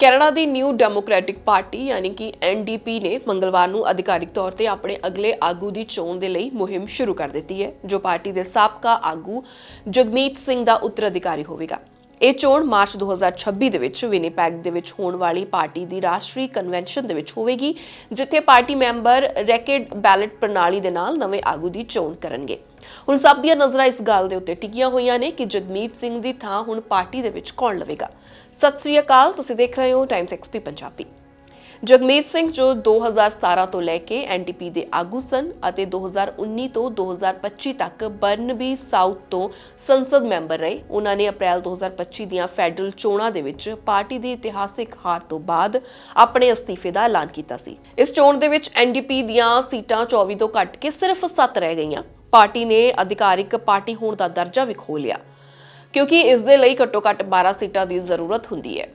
Canada ਦੀ new democratic party ਯਾਨੀ ਕਿ ਐਨਡੀਪੀ ਨੇ ਮੰਗਲਵਾਰ ਨੂੰ ਅਧਿਕਾਰਿਕ ਤੌਰ ਤੇ ਆਪਣੇ ਅਗਲੇ ਆਗੂ ਦੀ ਚੋਣ ਦੇ ਲਈ ਮੁਹਿੰਮ ਸ਼ੁਰੂ ਕਰ ਦਿੱਤੀ ਹੈ, ਜੋ ਪਾਰਟੀ ਦੇ ਸਾਬਕਾ ਆਗੂ ਜਗਮੀਤ ਸਿੰਘ ਦਾ ਉੱਤਰਾਧਿਕਾਰੀ ਹੋਵੇਗਾ। ਇਹ ਚੋਣ ਮਾਰਚ 2026 ਦੇ ਵਿੱਚ ਵਿਨੀਪੈਗ ਦੇ ਵਿੱਚ ਹੋਣ ਵਾਲੀ ਪਾਰਟੀ ਦੀ ਰਾਸ਼ਟਰੀ ਕਨਵੈਨਸ਼ਨ ਦੇ ਵਿੱਚ ਹੋਵੇਗੀ, ਜਿੱਥੇ ਪਾਰਟੀ ਮੈਂਬਰ ਰੈਕੇਡ ਬੈਲਟ ਪ੍ਰਣਾਲੀ ਦੇ ਨਾਲ ਨਵੇਂ ਆਗੂ ਦੀ ਚੋਣ ਕਰਨਗੇ। ਹੁਣ ਸਭ ਦੀਆਂ ਨਜ਼ਰਾਂ ਇਸ ਗੱਲ ਦੇ ਉੱਤੇ ਟਿਕੀਆਂ ਹੋਈਆਂ ਨੇ ਕਿ ਜਗਮੀਤ ਸਿੰਘ ਦੀ ਥਾਂ ਹੁਣ ਪਾਰਟੀ ਦੇ ਵਿੱਚ ਕੌਣ ਲਵੇਗਾ। ਸਤਿ ਸ੍ਰੀ ਅਕਾਲ, ਤੁਸੀਂ ਦੇਖ ਰਹੇ ਹੋ ਟਾਈਮਸ ਐਕਸਪੀ ਪੰਜਾਬੀ। ਜਗਮੀਤ ਸਿੰਘ ਜੋ 2017 ਤੋਂ ਲੈ ਕੇ ਐਨਡੀਪੀ ਦੇ ਆਗੂ ਸਨ ਅਤੇ 2019 ਤੋਂ 2025 ਤੱਕ ਬਰਨਬੀ ਸਾਊਥ ਤੋਂ ਸੰਸਦ ਮੈਂਬਰ ਰਹੇ, ਉਹਨਾਂ ਨੇ ਅਪ੍ਰੈਲ 2025 ਦੀਆਂ ਫੈਡਰਲ ਚੋਣਾਂ ਦੇ ਵਿੱਚ ਪਾਰਟੀ ਦੀ ਇਤਿਹਾਸਿਕ ਹਾਰ ਤੋਂ ਬਾਅਦ ਆਪਣੇ ਅਸਤੀਫੇ ਦਾ ਐਲਾਨ ਕੀਤਾ ਸੀ। ਇਸ ਚੋਣ ਦੇ ਵਿੱਚ ਐਨਡੀਪੀ ਦੀਆਂ ਸੀਟਾਂ 24 ਤੋਂ ਘੱਟ ਕੇ ਸਿਰਫ 7 ਰਹਿ ਗਈਆਂ। ਪਾਰਟੀ ਨੇ ਅਧਿਕਾਰਿਕ ਪਾਰਟੀ ਹੋਣ ਦਾ ਦਰਜਾ ਵੀ ਖੋਹ ਲਿਆ, ਕਿਉਂਕਿ ਇਸ ਦੇ ਲਈ ਘੱਟੋ-ਘੱਟ 12 ਸੀਟਾਂ ਦੀ ਜ਼ਰੂਰਤ ਹੁੰਦੀ ਹੈ।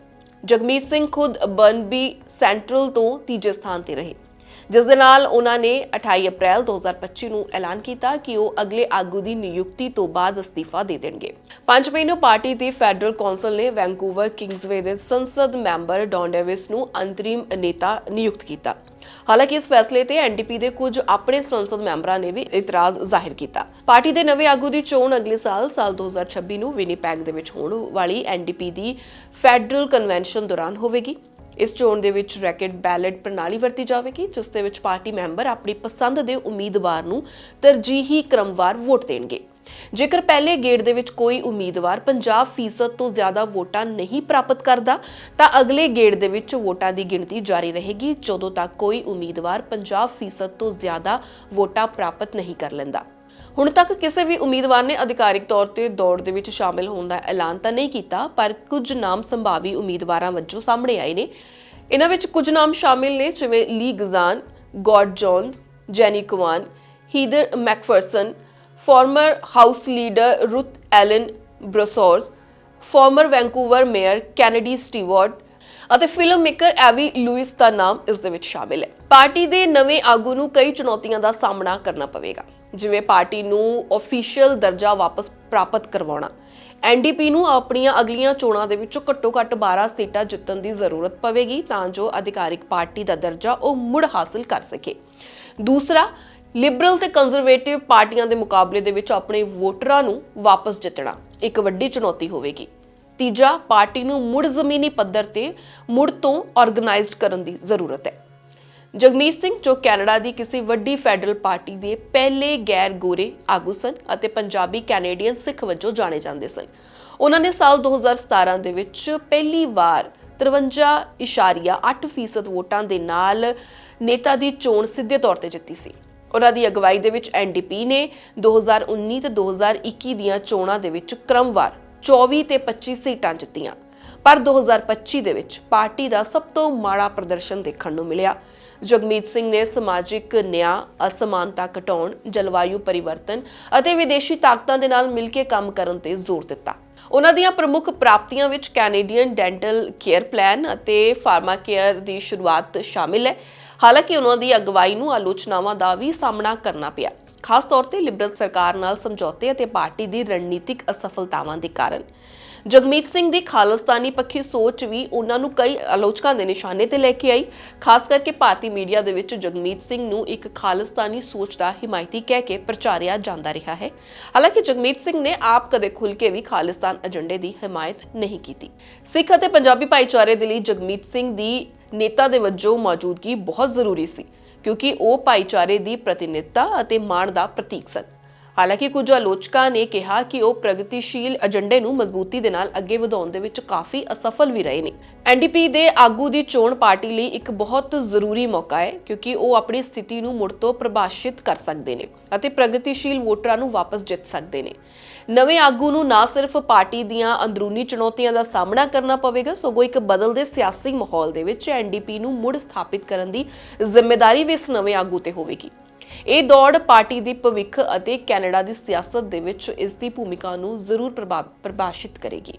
ਜਗਮੀਤ ਸਿੰਘ ਖੁਦ ਬਰਨਬੀ ਸੈਂਟਰਲ ਤੋਂ ਤੀਜੇ ਸਥਾਨ ਤੇ ਰਹੇ। ਜਿਸ ਦੇ ਨਾਲ ਉਹਨਾਂ ਨੇ 28 ਅਪ੍ਰੈਲ 2025 ਨੂੰ ਐਲਾਨ ਕੀਤਾ ਕਿ ਉਹ ਅਗਲੇ ਆਗੂ ਦੀ ਨਿਯੁਕਤੀ ਤੋਂ ਬਾਅਦ ਅਸਤੀਫਾ ਦੇ ਦੇਣਗੇ। 5 ਮਈ ਨੂੰ ਪਾਰਟੀ ਦੀ ਫੈਡਰਲ ਕੌਂਸਲ ਨੇ ਵੈਂਕੂਵਰ ਕਿੰਗਸਵੇ ਦੇ ਸੰਸਦ ਮੈਂਬਰ ਡੌਨ ਡੇਵਿਸ ਨੂੰ ਅੰਤਰਿਮ ਨੇਤਾ ਨਿਯੁਕਤ ਕੀਤਾ। ਹਾਲਾਂਕਿ ਇਸ ਫੈਸਲੇ ਤੇ ਐਨਡੀਪੀ ਦੇ ਕੁਝ ਆਪਣੇ ਸੰਸਦ ਮੈਂਬਰਾਂ ਨੇ ਵੀ ਇਤਰਾਜ਼ ਜ਼ਾਹਿਰ ਕੀਤਾ। ਪਾਰਟੀ ਦੇ ਨਵੇਂ ਆਗੂ ਦੀ ਚੋਣ ਅਗਲੇ ਸਾਲ ਸਾਲ 2026 ਨੂੰ ਵਿਨੀਪੈਗ ਦੇ ਵਿੱਚ ਹੋਣ ਵਾਲੀ ਐਨਡੀਪੀ ਦੀ ਫੈਡਰਲ ਕਨਵੈਨਸ਼ਨ ਦੌਰਾਨ ਹੋਵੇਗੀ। ਇਸ ਚੋਣ ਦੇ ਵਿੱਚ ਰੈਕਟ ਬੈਲਟ ਪ੍ਰਣਾਲੀ ਵਰਤੀ ਜਾਵੇਗੀ, ਜਿਸ ਦੇ ਵਿੱਚ ਪਾਰਟੀ ਮੈਂਬਰ ਆਪਣੀ ਪਸੰਦ ਦੇ ਉਮੀਦਵਾਰ ਨੂੰ ਤਰਜੀਹੀ ਕ੍ਰਮਵਾਰ ਵੋਟ ਦੇਣਗੇ। ਜੇਕਰ ਪਹਿਲੇ ਗੇੜ ਦੇ ਵਿੱਚ ਕੋਈ ਉਮੀਦਵਾਰ 50% ਤੋਂ ਜ਼ਿਆਦਾ ਵੋਟਾਂ ਨਹੀਂ ਪ੍ਰਾਪਤ ਕਰਦਾ, ਤਾਂ ਅਗਲੇ ਗੇੜ ਦੇ ਵਿੱਚ ਵੋਟਾਂ ਦੀ ਗਿਣਤੀ ਜਾਰੀ ਰਹੇਗੀ, ਜਦੋਂ ਤੱਕ ਕੋਈ ਉਮੀਦਵਾਰ 50% ਤੋਂ ਜ਼ਿਆਦਾ ਵੋਟਾਂ ਪ੍ਰਾਪਤ ਨਹੀਂ ਕਰ ਲੈਂਦਾ। ਹੁਣ ਤੱਕ ਕਿਸੇ ਵੀ ਉਮੀਦਵਾਰ ਨੇ ਅਧਿਕਾਰਿਕ ਤੌਰ ਤੇ ਦੌੜ ਦੇ ਵਿੱਚ ਸ਼ਾਮਿਲ ਹੋਣ ਦਾ ਐਲਾਨ ਤਾਂ ਨਹੀਂ ਕੀਤਾ, ਪਰ ਕੁਝ ਨਾਮ ਸੰਭਾਵੀ ਉਮੀਦਵਾਰਾਂ ਵਜੋਂ ਸਾਹਮਣੇ ਆਏ ਨੇ। ਇਹਨਾਂ ਵਿੱਚ ਕੁਝ ਨਾਮ ਸ਼ਾਮਿਲ ਨੇ, ਜਿਵੇਂ Leah Gazan Gord Johns, Jenny Kwan, Heather McPherson former house leader Ruth Ellen Brosseau former Vancouver mayor Kennedy Stewart ਅਤੇ ਫਿਲਮ ਮੇਕਰ ਐਵੀ ਲੂਇਸ ਦਾ ਨਾਮ ਇਸ ਦੇ ਵਿੱਚ ਸ਼ਾਮਿਲ ਹੈ। ਪਾਰਟੀ ਦੇ ਨਵੇਂ ਆਗੂ ਨੂੰ ਕਈ ਚੁਣੌਤੀਆਂ ਦਾ ਸਾਹਮਣਾ ਕਰਨਾ ਪਵੇਗਾ। ਜਿਵੇਂ ਪਾਰਟੀ ਨੂੰ ਅਫੀਸ਼ੀਅਲ ਦਰਜਾ ਵਾਪਸ ਪ੍ਰਾਪਤ ਕਰਵਾਉਣਾ। ਐਨਡੀਪੀ ਨੂੰ ਆਪਣੀਆਂ ਅਗਲੀਆਂ ਚੋਣਾਂ ਦੇ ਵਿੱਚੋਂ ਘੱਟੋ-ਘੱਟ 12 ਸੀਟਾਂ ਜਿੱਤਣ ਦੀ ਜ਼ਰੂਰਤ ਪਵੇਗੀ ਤਾਂ ਜੋ ਅਧਿਕਾਰਿਕ ਪਾਰਟੀ ਦਾ ਦਰਜਾ ਉਹ ਮੁੜ ਹਾਸਲ ਕਰ ਸਕੇ। ਦੂਸਰਾ ਲਿਬਰਲ ਤੇ ਕੰਜ਼ਰਵੇਟਿਵ ਪਾਰਟੀਆਂ ਦੇ ਮੁਕਾਬਲੇ ਦੇ ਵਿੱਚ ਆਪਣੇ ਵੋਟਰਾਂ ਨੂੰ ਵਾਪਸ ਜਿੱਤਣਾ ਇੱਕ ਵੱਡੀ ਚੁਣੌਤੀ ਹੋਵੇਗੀ। ਤੀਜਾ, ਪਾਰਟੀ ਨੂੰ ਮੁੜ ਜ਼ਮੀਨੀ ਪੱਧਰ ਤੇ ਮੁੜ ਤੋਂ ਆਰਗੇਨਾਈਜ਼ਡ ਕਰਨ ਦੀ ਜ਼ਰੂਰਤ ਹੈ। ਜਗਮੀਤ ਸਿੰਘ ਜੋ ਕੈਨੇਡਾ ਦੀ ਕਿਸੇ ਵੱਡੀ ਫੈਡਰਲ ਪਾਰਟੀ ਦੇ ਪਹਿਲੇ ਗੈਰ ਗੋਰੇ ਆਗੂ ਸਨ ਅਤੇ ਪੰਜਾਬੀ ਕੈਨੇਡੀਅਨ ਸਿੱਖ ਵਜੋਂ ਜਾਣੇ ਜਾਂਦੇ ਸਨ। ਉਹਨਾਂ ਨੇ ਸਾਲ 2017 ਦੇ ਵਿੱਚ ਪਹਿਲੀ ਵਾਰ 53.8% ਵੋਟਾਂ ਦੇ ਨਾਲ ਨੇਤਾ ਦੀ ਚੋਣ ਸਿੱਧੇ ਤੌਰ ਤੇ ਜਿੱਤੀ ਸੀ। ਉਹਨਾਂ ਦੀ ਅਗਵਾਈ ਦੇ ਵਿੱਚ ਐਨਡੀਪੀ ਨੇ 2019 ਤੇ 2021 ਦੀਆਂ ਚੋਣਾਂ ਦੇ ਵਿੱਚ ਕ੍ਰਮਵਾਰ 24 ਤੇ 25 ਸੀਟਾਂ ਜਿੱਤੀਆਂ। ਪਰ 2025 ਦੇ ਵਿੱਚ ਪਾਰਟੀ ਦਾ ਸਭ ਤੋਂ ਮਾੜਾ ਪ੍ਰਦਰਸ਼ਨ ਦੇਖਣ ਨੂੰ ਮਿਲਿਆ। ਜਗਮੀਤ ਸਿੰਘ ਨੇ ਸਮਾਜਿਕ ਨਿਆਂ, ਅਸਮਾਨਤਾ ਘਟਾਉਣ, ਜਲਵਾਯੂ ਪਰਿਵਰਤਨ ਅਤੇ ਵਿਦੇਸ਼ੀ ਤਾਕਤਾਂ ਦੇ ਨਾਲ ਮਿਲ ਕੇ ਕੰਮ ਕਰਨ ਤੇ ਜ਼ੋਰ ਦਿੱਤਾ। ਉਹਨਾਂ ਦੀਆਂ ਪ੍ਰਮੁੱਖ ਪ੍ਰਾਪਤੀਆਂ ਵਿੱਚ ਕੈਨੇਡੀਅਨ ਡੈਂਟਲ ਕੇਅਰ ਪਲਾਨ ਅਤੇ ਫਾਰਮਾ ਕੇਅਰ ਦੀ ਸ਼ੁਰੂਆਤ ਸ਼ਾਮਿਲ ਹੈ। ਹਾਲਾਂਕਿ ਉਹਨਾਂ ਦੀ ਅਗਵਾਈ ਨੂੰ ਆਲੋਚਨਾਵਾਂ ਦਾ ਵੀ ਸਾਹਮਣਾ ਕਰਨਾ ਪਿਆ। ਖਾਸ ਤੌਰ ਤੇ ਲਿਬਰਲ ਸਰਕਾਰ ਨਾਲ ਸਮਝੌਤੇ ਅਤੇ ਪਾਰਟੀ ਦੀ ਰਣਨੀਤਿਕ ਅਸਫਲਤਾਵਾਂ ਦੇ ਕਾਰਨ। ਜਗਮੀਤ ਸਿੰਘ ਦੀ ਖਾਲਿਸਤਾਨੀ ਪੱਖੀ ਸੋਚ ਵੀ ਉਹਨਾਂ ਨੂੰ ਕਈ ਆਲੋਚਕਾਂ ਦੇ ਨਿਸ਼ਾਨੇ ਤੇ ਲੈ ਕੇ ਆਈ। ਖਾਸ ਕਰਕੇ ਭਾਰਤੀ ਮੀਡੀਆ ਦੇ ਵਿੱਚ ਜਗਮੀਤ ਸਿੰਘ ਨੂੰ ਇੱਕ ਖਾਲਿਸਤਾਨੀ ਸੋਚ ਦਾ ਹਿਮਾਇਤੀ ਕਹਿ ਕੇ ਪ੍ਰਚਾਰਿਆ ਜਾਂਦਾ ਰਿਹਾ ਹੈ। ਹਾਲਾਂਕਿ ਜਗਮੀਤ ਸਿੰਘ ਨੇ ਆਪ ਕਦੇ ਖੁੱਲ ਕੇ ਵੀ ਖਾਲਿਸਤਾਨ ਏਜੰਡੇ ਦੀ ਹਮਾਇਤ ਨਹੀਂ ਕੀਤੀ। ਸਿੱਖ ਅਤੇ ਪੰਜਾਬੀ ਭਾਈਚਾਰੇ ਦੇ ਲਈ ਜਗਮੀਤ ਸਿੰਘ ਦੀ ਨੇਤਾ ਦੇ ਵਜੋਂ ਮੌਜੂਦਗੀ ਬਹੁਤ ਜ਼ਰੂਰੀ ਸੀ, ਕਿਉਂਕਿ ਉਹ ਭਾਈਚਾਰੇ ਦੀ ਪ੍ਰਤੀਨਿਧਤਾ ਅਤੇ ਮਾਣ ਦਾ ਪ੍ਰਤੀਕ ਸਨ। ਹਾਲਾਂਕਿ ਕੁਝ ਆਲੋਚਕਾਂ ਨੇ ਕਿਹਾ ਕਿ ਉਹ ਪ੍ਰਗਤੀਸ਼ੀਲ ਏਜੰਡੇ ਨੂੰ ਮਜ਼ਬੂਤੀ ਦੇ ਨਾਲ ਅੱਗੇ ਵਧਾਉਣ ਦੇ ਵਿੱਚ ਕਾਫੀ ਅਸਫਲ ਵੀ ਰਹੇ ਨੇ। ਐਨਡੀਪੀ ਦੇ ਆਗੂ ਦੀ ਚੋਣ ਪਾਰਟੀ ਲਈ ਇੱਕ ਬਹੁਤ ਜ਼ਰੂਰੀ ਮੌਕਾ ਹੈ, ਕਿਉਂਕਿ ਉਹ ਆਪਣੀ ਸਥਿਤੀ ਨੂੰ ਮੁੜ ਤੋਂ ਪ੍ਰਭਾਸ਼ਿਤ ਕਰ ਸਕਦੇ ਨੇ ਅਤੇ ਪ੍ਰਗਤੀਸ਼ੀਲ ਵੋਟਰਾਂ ਨੂੰ ਵਾਪਸ ਜਿੱਤ ਸਕਦੇ ਨੇ। ਨਵੇਂ ਆਗੂ ਨੂੰ ਨਾ ਸਿਰਫ ਪਾਰਟੀ ਦੀਆਂ ਅੰਦਰੂਨੀ ਚੁਣੌਤੀਆਂ ਦਾ ਸਾਹਮਣਾ ਕਰਨਾ ਪਵੇਗਾ, ਸਗੋਂ ਇੱਕ ਬਦਲਦੇ ਸਿਆਸੀ ਮਾਹੌਲ ਦੇ ਵਿੱਚ ਐਨਡੀਪੀ ਨੂੰ ਮੁੜ ਸਥਾਪਿਤ ਕਰਨ ਦੀ ਜ਼ਿੰਮੇਵਾਰੀ ਵੀ ਇਸ ਨਵੇਂ ਆਗੂ ਤੇ ਹੋਵੇਗੀ। ਇਹ ਦੌੜ ਪਾਰਟੀ ਦੀ ਭਵਿੱਖ ਅਤੇ ਕੈਨੇਡਾ ਦੀ ਸਿਆਸਤ ਦੇ ਵਿੱਚ ਇਸ ਦੀ ਭੂਮਿਕਾ ਨੂੰ ਜ਼ਰੂਰ ਪ੍ਰਭਾਵ- ਪ੍ਰਭਾਸ਼ਿਤ ਕਰੇਗੀ।